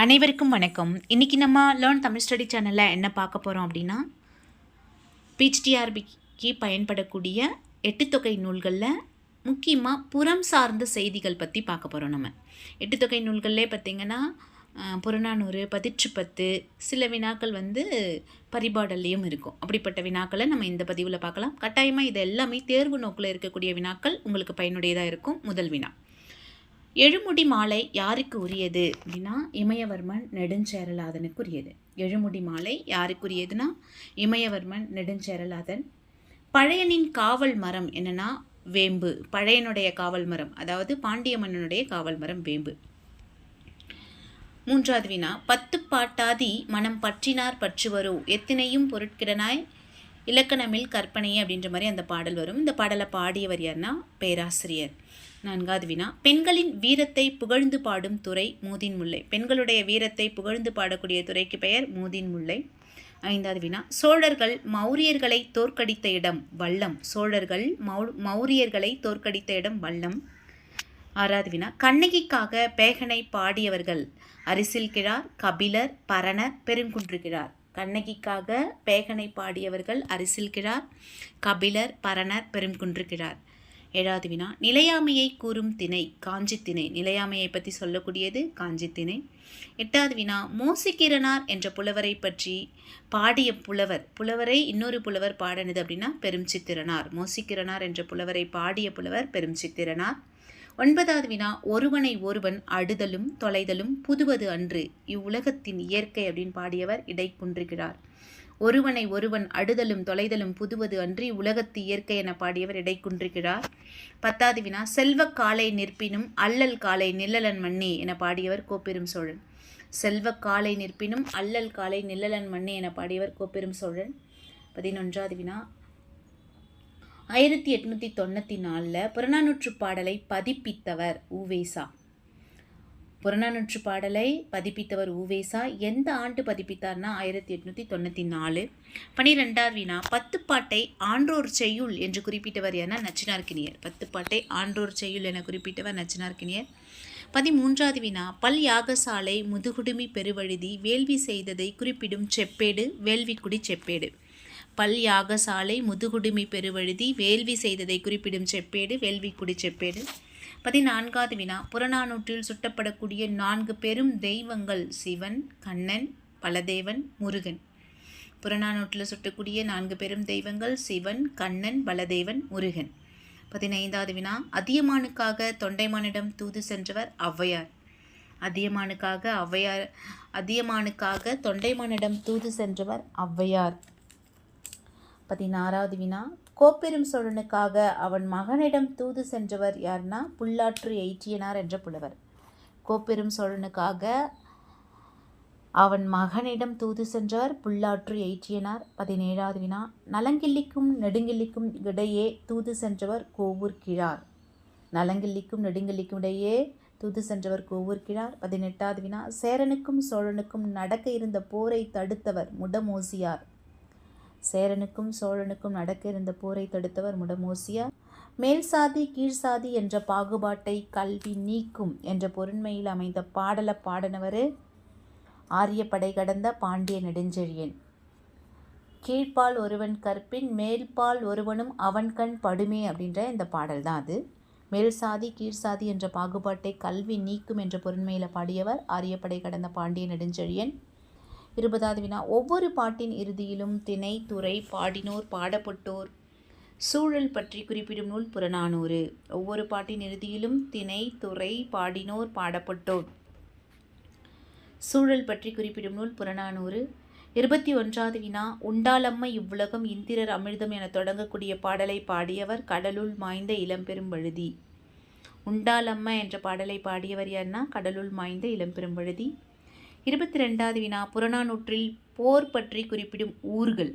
அனைவருக்கும் வணக்கம். இன்றைக்கி நம்ம லேர்ன் தமிழ் ஸ்டடி சேனலில் என்ன பார்க்க போகிறோம் அப்படின்னா பிஹெச்டிஆர்பிக்கு பயன்படக்கூடிய எட்டுத்தொகை நூல்களில் முக்கியமாக புறம் சார்ந்த செய்திகள் பற்றி பார்க்க போகிறோம் நம்ம. எட்டுத்தொகை நூல்கள்லே பார்த்திங்கன்னா புறநானூறு பதிற்றுப்பத்து சில வினாக்கள் வந்து பரிபாடல்லையும் இருக்கும். அப்படிப்பட்ட வினாக்களை நம்ம இந்த பதிவில் பார்க்கலாம். கட்டாயமாக இது எல்லாமே தேர்வு நோக்கில் இருக்கக்கூடிய வினாக்கள் உங்களுக்கு பயனுடையதாக இருக்கும். முதல் வினா. எழுமுடி மாலை யாருக்கு உரியது? அப்படின்னா இமயவர்மன் நெடுஞ்சேரலாதனுக்கு உரியது எழுமுடி மாலை யாருக்குரியதுன்னா இமயவர்மன் நெடுஞ்சேரலாதன். பழையனின் காவல் மரம் என்னன்னா வேம்பு. பழையனுடைய காவல் மரம். அதாவது பாண்டிய மன்னனுடைய காவல் மரம் வேம்பு. மூன்றாவது வினா பத்து பாட்டாதி மனம் பற்றினார் பற்றுவரோ. எத்தனையும் பொருட்கிடனாய்? இலக்கணமில் கற்பனை அப்படின்ற மாதிரி அந்த பாடல் வரும். இந்த பாடலை பாடியவர் யார்னா பேராசிரியர். நான்காவது வினா. பெண்களின் வீரத்தை புகழ்ந்து பாடும் துறை மூதின் முல்லை பெண்களுடைய வீரத்தை புகழ்ந்து பாடக்கூடிய துறைக்கு பெயர் மூதின் முல்லை ஐந்தாவது வினா. சோழர்கள் மௌரியர்களை தோற்கடித்த இடம் வல்லம் சோழர்கள் மௌ மௌரியர்களை தோற்கடித்த இடம் வல்லம் ஆறாவது வினா. கண்ணகிக்காக பேகனை பாடியவர்கள் அரிசில் கிழார் கபிலர் பரணர் பெருங்குன்றுகிறார் கண்ணகிக்காக பேகனை பாடியவர்கள் அரிசில் கிழார் கபிலர் பரணர் பெருங்குன்றுகிறார் ஏழாவது வினா. நிலையாமையை கூறும் திணை காஞ்சி திணை. நிலையாமையை பற்றி சொல்லக்கூடியது காஞ்சி திணை. எட்டாவது வினா. மோசிக்கிறனார் என்ற புலவரை பற்றி பாடிய புலவர். புலவரை இன்னொரு புலவர் பாடினது அப்படின்னா பெரும் சித்திரனார் என்ற புலவரை பாடிய புலவர் பெரும் சித்திரனார் ஒன்பதாவது வினா. ஒருவனை ஒருவன் அடுதலும் தொலைதலும் புதுவது அன்று. இவ்வுலகத்தின் இயற்கை அப்படின்னு பாடியவர் இடைக்குன்றுகிறார். ஒருவனை ஒருவன் அடுதலும் தொலைதலும் புதுவது அன்றி உலகத்து இயற்கை என பாடியவர் இடைக்குன்றுகிறார் பத்தாவது வினா செல்வ காலை நிற்பினும் அல்லல் காலை நிழலன் மண்ணே என பாடியவர் கோப்பெரும் சோழன். செல்வ காலை நிற்பினும் அல்லல் காலை நிழலன் மண்ணே என பாடியவர் கோப்பெரும் சோழன். பதினொன்றாவது வினா ஆயிரத்தி எட்நூற்றி தொண்ணூற்றி நாலில் புறநானூற்று பாடலை பதிப்பித்தவர் ஊவேசா புறநானூற்று பாடலை பதிப்பித்தவர் ஊவேசா. எந்த ஆண்டு பதிப்பித்தார்னா ஆயிரத்தி எட்நூற்றி தொண்ணூற்றி நாலு. பனிரெண்டாவது வினா பத்து பாட்டை ஆன்றோர் செய்யுள் என்று குறிப்பிட்டவர் என நச்சினார்கினியர் பத்து பாட்டை ஆன்றோர் செய்யுள் என குறிப்பிட்டவர் நச்சினார்கினியர் பதிமூன்றாவது வினா பல் யாகசாலை முதுகுடுமி பெருவழுதி வேள்வி செய்ததை குறிப்பிடும் செப்பேடு வேள்விக்குடி செப்பேடு. பல் யாகசாலை முதுகுடுமி பெருவழுதி வேள்வி செய்ததை குறிப்பிடும் செப்பேடு வேள்விக்குடி செப்பேடு. பதினான்காவது வினா. புறநானூற்றில் சுட்டப்படக்கூடிய நான்கு பெரும் தெய்வங்கள் சிவன் கண்ணன் பலதேவன் முருகன். புறநானூற்றில் சுட்டக்கூடிய நான்கு பெரும் தெய்வங்கள் சிவன் கண்ணன் பலதேவன் முருகன். பதினைந்தாவது வினா. அதியமானுக்காக தொண்டைமானிடம் தூது சென்றவர் ஔவையார். அதியமானுக்காக ஔவையார் அதியமானுக்காக தொண்டைமானிடம் தூது சென்றவர் ஔவையார். பதினாறாவது வினா. கோப்பெரும் சோழனுக்காக அவன் மகனிடம் தூது சென்றவர் யார்னா புல்லாற்று எயிட்டியனார் என்ற புலவர். கோப்பெரும் சோழனுக்காக அவன் மகனிடம் தூது சென்றவர் புல்லாற்று எயிற்றியனார் பதினேழாவது வினா. நலங்கிள்ளிக்கும் நெடுங்கிள்ளிக்கும் இடையே தூது சென்றவர் கோவூர் கிழார். நலங்கிள்ளிக்கும் நெடுங்கிள்ளிக்கும் இடையே தூது சென்றவர் கோவூர் கிழார். பதினெட்டாவது வினா. சேரனுக்கும் சோழனுக்கும் நடக்க இருந்த போரை தடுத்தவர் முடமோசியார். சேரனுக்கும் சோழனுக்கும் நடக்க இருந்த போரை தடுத்தவர் முடமூசியா. மேல் சாதி கீழ் சாதி என்ற பாகுபாட்டை கல்வி நீக்கும் என்ற பொருண்மையில் அமைந்த பாடல பாடனவர் ஆரியப்படை கடந்த பாண்டிய நெடுஞ்செழியன். கீழ்ப்பால் ஒருவன் கற்பின் மேல்பால் ஒருவனும் அவன் கண் படுமே அப்படின்ற இந்த பாடல் தான் அது. மேல் சாதி கீழ் சாதி என்ற பாகுபாட்டை கல்வி நீக்கும் என்ற பொருண்மையில் பாடியவர் ஆரியப்படை கடந்த பாண்டிய நெடுஞ்செழியன். இருபதாவது வினா. ஒவ்வொரு பாட்டின் இறுதியிலும் திணை துறை பாடினோர் பாடப்பட்டோர் சூழல் பற்றி குறிப்பிடும் நூல் புறநானூறு. ஒவ்வொரு பாட்டின் இறுதியிலும் திணை துறை பாடினோர் பாடப்பட்டோர் சூழல் பற்றி குறிப்பிடும் நூல் புறநானூறு. இருபத்தி ஒன்றாவது வினா. உண்டாலம்மை இவ்வுலகம் இந்திரர் அமிர்தம் என தொடங்கக்கூடிய பாடலை பாடியவர் கடலுள் மாய்ந்த இளம்பெரும் வழுதி. உண்டாலம்மா என்ற பாடலை பாடியவர் யார்னா? கடலுள் மாய்ந்த இளம்பெரும் வழுதி. இருபத்தி ரெண்டாவது வினா புறநானூற்றில் போர் பற்றி குறிப்பிடும் ஊர்கள்.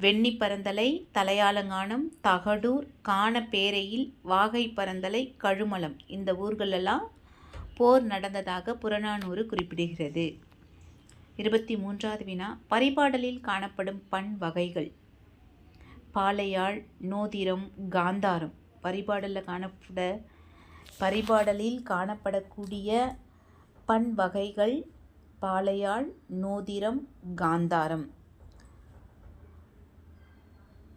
வெண்ணி பரந்தலை தலையாலங்கானம் தகடூர் காணப்பேரையில் வாகை பரந்தலை கழுமலம் இந்த ஊர்களெல்லாம் போர் நடந்ததாக புறநானூறு குறிப்பிடுகிறது. இருபத்தி மூன்றாவது வினா பரிபாடலில் காணப்படும் பண் வகைகள். பாலையாழ் நோதிரம் காந்தாரம் பரிபாடலில் காணப்பட பரிபாடலில் காணப்படக்கூடிய பண் வகைகள் பாலையாழ் நோதிரம் காந்தாரம்.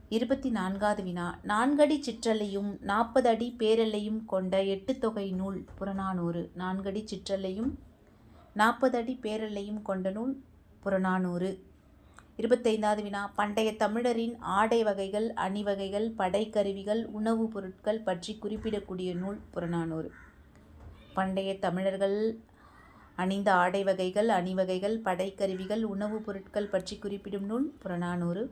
இருபத்தி நான்காவது வினா. நான்கடி சிற்றலையும் நாற்பது அடி பேரலையும் கொண்ட எட்டு தொகை நூல் புறநானூறு. நான்கடி சிற்றலையும் நாற்பது அடி பேரலையும் கொண்ட நூல் புறநானூறு. இருபத்தைந்தாவது வினா. பண்டைய தமிழரின் ஆடை வகைகள் அணிவகைகள் படைக்கருவிகள் உணவுப் பொருட்கள் பற்றி குறிப்பிடக்கூடிய நூல் புறநானூறு. பண்டைய தமிழர்கள் அணிந்த ஆடை வகைகள் அணிவகைகள் படைக்கருவிகள் உணவுப் பொருட்கள் பற்றி குறிப்பிடும் நூல் புறநானூறு.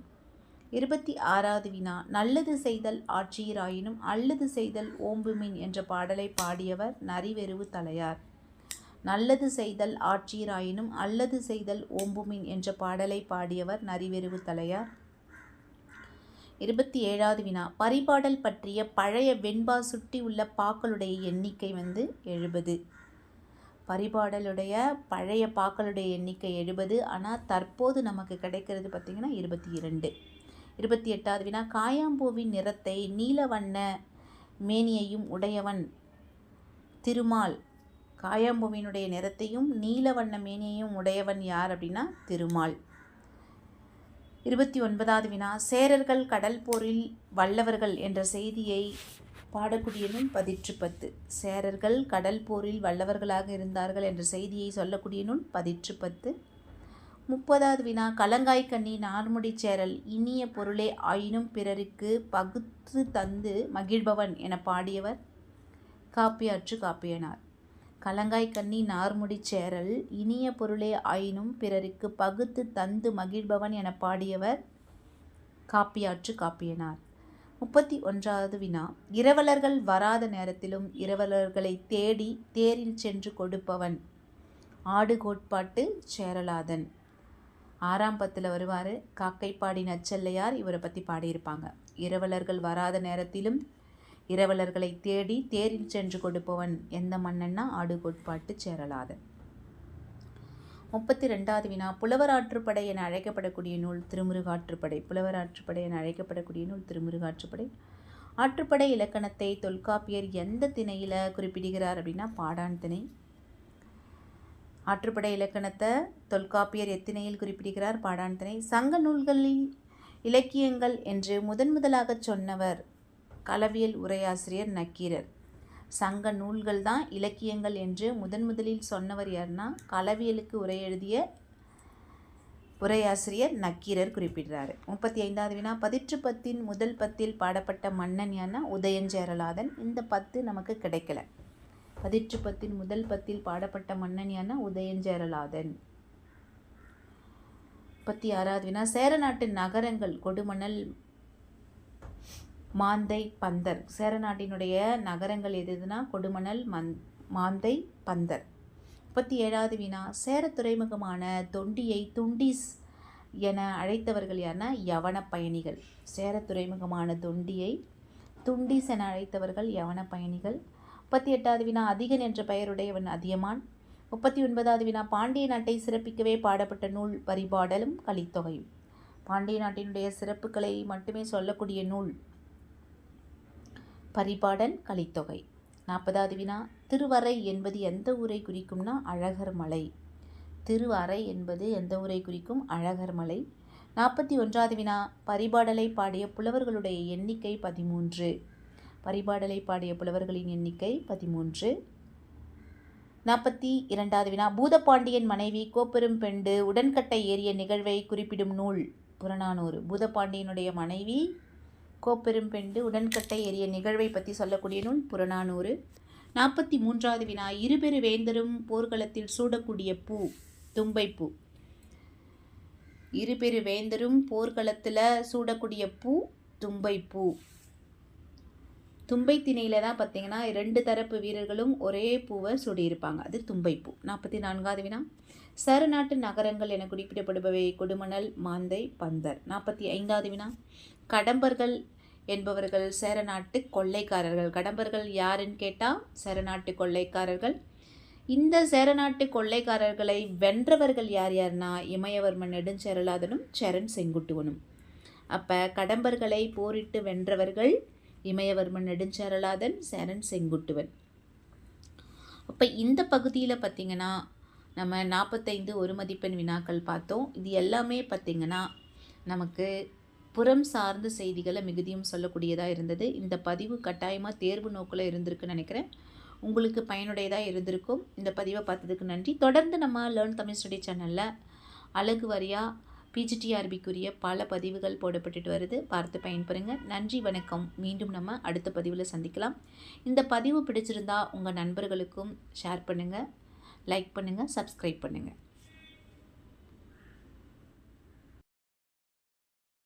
இருபத்தி ஆறாவது வினா. நல்லது செய்தல் ஆட்சியராயினும் அல்லது செய்தல் ஓம்புமின் என்ற பாடலை பாடியவர் நரிவெருவு தலையார். நல்லது செய்தல் ஆட்சியராயினும் அல்லது செய்தல் ஓம்புமின் என்ற பாடலை பாடியவர் நரிவெருவு தலையார். இருபத்தி ஏழாவது வினா. பரிபாடல் பற்றிய பழைய வெண்பா சுட்டி உள்ள பாக்களுடைய எண்ணிக்கை வந்து எழுபது. பரிபாடலுடைய பழைய பாக்களுடைய எண்ணிக்கை எழுபது. ஆனால் தற்போது நமக்கு கிடைக்கிறது பார்த்திங்கன்னா இருபத்தி இரண்டு. இருபத்தி எட்டாவது வினா காயாம்பூவின் நிறத்தை நீல வண்ண மேனியையும் உடையவன் திருமால். காயாம்பூவினுடைய நிறத்தையும் நீல வண்ண மேனியையும் உடையவன் யார் அப்படின்னா திருமால். இருபத்தி ஒன்பதாவது வினா சேரர்கள் கடல் போரில் வல்லவர்கள் என்ற செய்தியை பாடக்கூடியனும் பதிற்று பத்து. சேரர்கள் கடல் போரில் வல்லவர்களாக இருந்தார்கள் என்ற செய்தியை சொல்லக்கூடிய நூல் பதிற்று பத்து. முப்பதாவது வினா கலங்காய் கண்ணி நார்முடி சேரல் இனிய பொருளே ஆயினும் பிறருக்கு பகுத்து தந்து மகிழ்பவன் என பாடியவர் காப்பியாற்று காப்பியனார். கலங்காய் கண்ணி நார்முடி சேரல் இனிய பொருளே ஆயினும் பிறருக்கு பகுத்து தந்து மகிழ்பவன் என பாடியவர் காப்பியாற்று காப்பியனார். முப்பத்தி ஒன்றாவது வினா. இரவலர்கள் வராத நேரத்திலும் இரவலர்களை தேடி தேரில் சென்று கொடுப்பவன். ஆடு கோட்பாட்டு சேரலாதன். ஆறாம் பத்தில் வருவார். காக்கைப்பாடி நச்சல்லையார் இவரை பற்றி பாடியிருப்பாங்க. இரவலர்கள் வராத நேரத்திலும் இரவலர்களை தேடி தேரில் சென்று கொடுப்பவன் எந்த மன்னன்னா? ஆடு கோட்பாட்டு சேரலாதன். முப்பத்தி ரெண்டாவது வினா புலவராற்றுப்படை என அழைக்கப்படக்கூடிய நூல் திருமுருகாற்றுப்படை புலவராற்றுப்படை என அழைக்கப்படக்கூடிய நூல் திருமுருகாற்றுப்படை. ஆற்றுப்படை இலக்கணத்தை தொல்காப்பியர் எந்த திணையில் குறிப்பிடுகிறார் அப்படின்னா பாடான் திணை. ஆற்றுப்படை இலக்கணத்தை தொல்காப்பியர் எத்தினையில் குறிப்பிடுகிறார் பாடான் திணை. சங்க நூல்களில் இலக்கியங்கள் என்று முதன் முதலாக சொன்னவர் களவியல் உரையாசிரியர் நக்கீரர். சங்க நூல்கள் தான் இலக்கியங்கள் என்று முதன் முதலில் சொன்னவர் யாருன்னா களவியலுக்கு உரை எழுதிய உரையாசிரியர் நக்கீரர் குறிப்பிடுறாரு. முப்பத்தி ஐந்தாவது வினா பதிற்று பத்தின் முதல் பத்தில் பாடப்பட்ட மன்னன் யானா உதயஞ்சேரலாதன் இந்த பத்து நமக்கு கிடைக்கல. பதிற்று பத்தின் முதல் பத்தில் பாடப்பட்ட மன்னன் யானா உதயஞ்சேரலாதன் முப்பத்தி ஆறாவது வினா சேர நாட்டு நகரங்கள் கொடுமணல் மாந்தை பந்தர். சேரநாட்டினுடைய நகரங்கள் எது எதுனா? கொடுமணல் மந் மாந்தை பந்தர். முப்பத்தி ஏழாவது வினா சேர துறைமுகமான தொண்டியை துண்டிஸ் என அழைத்தவர்கள் யாருன்னா யவன பயணிகள். சேர துறைமுகமான தொண்டியை துண்டிஸ் என அழைத்தவர்கள் யவன பயணிகள். முப்பத்தி எட்டாவது வினா அதிகன் என்ற பெயருடையவன் அதியமான். முப்பத்தி ஒன்பதாவது வினா பாண்டிய நாட்டை சிறப்பிக்கவே பாடப்பட்ட நூல் வரிபாடலும் கலித்தொகையும். பாண்டிய நாட்டினுடைய சிறப்புகளை மட்டுமே சொல்லக்கூடிய நூல் பரிபாடல் கலித்தொகை. நாற்பதாவது வினா. திருவரை என்பது எந்த ஊரை குறிக்கும்னா அழகர் மலை. திருவரை என்பது எந்த ஊரை குறிக்கும்? அழகர் மலை. நாற்பத்தி ஒன்றாவது வினா. பரிபாடலை பாடிய புலவர்களுடைய எண்ணிக்கை பதிமூன்று. பரிபாடலை பாடிய புலவர்களின் எண்ணிக்கை பதிமூன்று. நாற்பத்தி இரண்டாவது வினா. பூதபாண்டியன் மனைவி கோப்பெரும் பெண்டு உடன்கட்டை ஏறிய நிகழ்வை குறிப்பிடும் நூல் புறநானூறு. பூதபாண்டியனுடைய மனைவி கோப்பெரும் பெண்டு உடன்கட்டை ஏறிய நிகழ்வை பற்றி சொல்லக்கூடிய நூல் புறநானூறு. நாற்பத்தி மூன்றாவது வினா இருபெரு வேந்தரும் போர்க்களத்தில் சூடக்கூடிய பூ தும்பைப்பூ இருபெரு வேந்தரும் போர்க்களத்தில் சூடக்கூடிய பூ தும்பைப்பூ தும்பை திணையில் தான் பார்த்தீங்கன்னா ரெண்டு தரப்பு வீரர்களும் ஒரே பூவை சூடியிருப்பாங்க. அது தும்பைப்பூ நாற்பத்தி நான்காவது வினா சரநாட்டு நகரங்கள் என குறிப்பிடப்படுபவை கொடுமணல் மாந்தை பந்தர். நாற்பத்தி ஐந்தாவது வினா கடம்பர்கள் என்பவர்கள் சேரநாட்டு கொள்ளைக்காரர்கள். கடம்பர்கள் யாருன்னு கேட்டால் சேரநாட்டு கொள்ளைக்காரர்கள். இந்த சேரநாட்டு கொள்ளைக்காரர்களை வென்றவர்கள் யார் யார்னா இமயவர்மன் நெடுஞ்செரலாதனும் சரண் செங்குட்டுவனும். அப்போ கடம்பர்களை போரிட்டு வென்றவர்கள் இமயவர்மன் நெடுஞ்செரலாதன் சேரன் செங்குட்டுவன். அப்போ இந்த பகுதியில் பார்த்திங்கன்னா நம்ம நாற்பத்தைந்து ஒரு மதிப்பெண் வினாக்கள் பார்த்தோம். இது எல்லாமே பார்த்திங்கன்னா நமக்கு புறம் சார்ந்த செய்திகளை மிகுதியும் சொல்லக்கூடியதாக இருந்தது. இந்த பதிவு கட்டாயமாக தேர்வு நோக்கில் இருந்திருக்குன்னு நினைக்கிறேன். உங்களுக்கு பயனுடையதாக இருந்திருக்கும். இந்த பதிவை பார்த்ததுக்கு நன்றி. தொடர்ந்து நம்ம லேர்ன் தமிழ் ஸ்டடி சேனலில் அழகு வாரியாக பிஜிடிஆர்பிக்குரிய பல பதிவுகள் போடப்பட்டுட்டு வருது. பார்த்து பயன்பெறுங்க. நன்றி வணக்கம். மீண்டும் நம்ம அடுத்த பதிவில் சந்திக்கலாம். இந்த பதிவு பிடிச்சிருந்தா உங்கள் நண்பர்களுக்கும் ஷேர் பண்ணுங்கள் லைக் பண்ணுங்கள் சப்ஸ்கிரைப் பண்ணுங்கள்